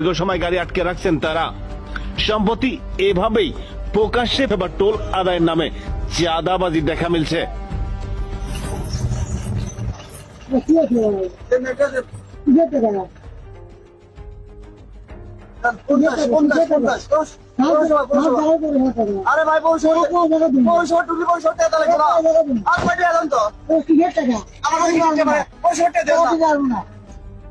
দীর্ঘ সময় গাড়ি আটকে রাখছেন তারা সম্প্রতি এভাবেই প্রকাশ্যে বা টোল আদায়ের নামে চাঁদাবাজি দেখা মিলছে আরে ভাই পৌঁছে টুকলি পৌঁছে টাকা আর কয়টা তো আমার কাছে কিনতে পারে পৌঁছে টাকা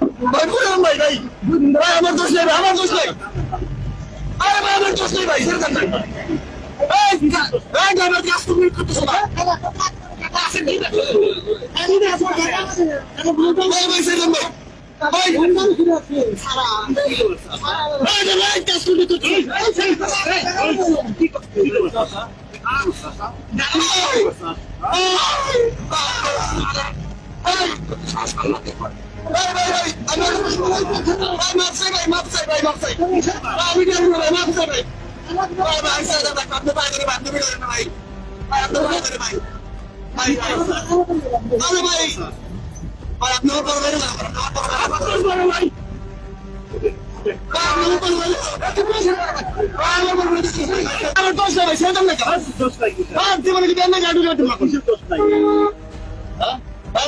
করে নিমু পৌঁছে পৌঁছে ওইটা দেবেন না কি সমস্যা ভাই বড় না আরে টাকা দেন না এমরা এমরা জি এমরা এমরা আম সে বানছে এই এই বানছে এই এই বানছে এই এই জান বসা ভাই ভাই আমি ভাই ভাই ভাই মাফ চাই ভাই মাফ চাই ভাই মাফ চাই। ভাই সেটা খারাপ না আজকে পুলিশে দিছে বসা তাইলে কোনো সমস্যা নাই ভাই ভাই আমার বড় ভাই ভাই ভাই ভাই। ভাই ভাই ভাই পুরো ভাই। পুরো ভাই পুরো যাব ভাই। ভাই ভাই দিব ভাই ভাই ভাই ভাই ভাই ভাই পুরো ভাই ভাই ভাই। ভাই, আরে ভাই নেই ভাই জান ভাই ড্রাইভার কাজ তুমি করতেছো না ভাই ভাই ভাই ভাই ভাই আমার দোষ নেই। ভাই সেটা না জীবনে দেন গাড়ি গাড়ি হ্যাঁ?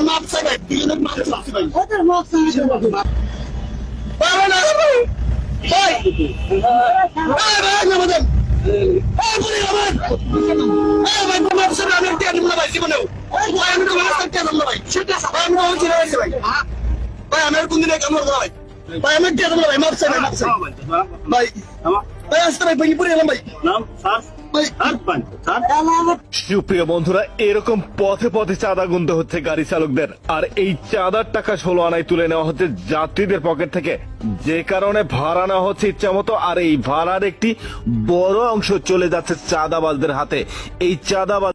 মাফ চাই ভাই দিলে মাফ চাই ভাই আরে না ভাই ভাই ভাই ভাই আমাদের এই পুরি আমার এই ভাই মাফ চাই আমি টিয়া দিব না ভাই জীবনেও ভাই আমি তো মাফ চাই দিব না ভাই সেটা ভাই আমি বলছি না ভাই ভাই ভাই আমার কোন দিনে কামড় দাও ভাই ভাই আমি ভাই মাফ চাই ভাই ভাই ভাই আসতে ভাই ভাই পুরি এলাম ভাই ভাই সুপ্রিয় বন্ধুরা, এরকম পথে পথে চাঁদা গুনতে হচ্ছে গাড়ি চালকদের। আর এই চাঁদার টাকা ষোলো আনায় তুলে নেওয়া হচ্ছে যাত্রীদের পকেট থেকে। যে কারণে ভাড়া নেওয়া হচ্ছে ইচ্ছা মতো, আর এই ভাড়ার একটি বড় অংশ চলে যাচ্ছে চাঁদাবাজদের হাতে। এই চাঁদাবাজ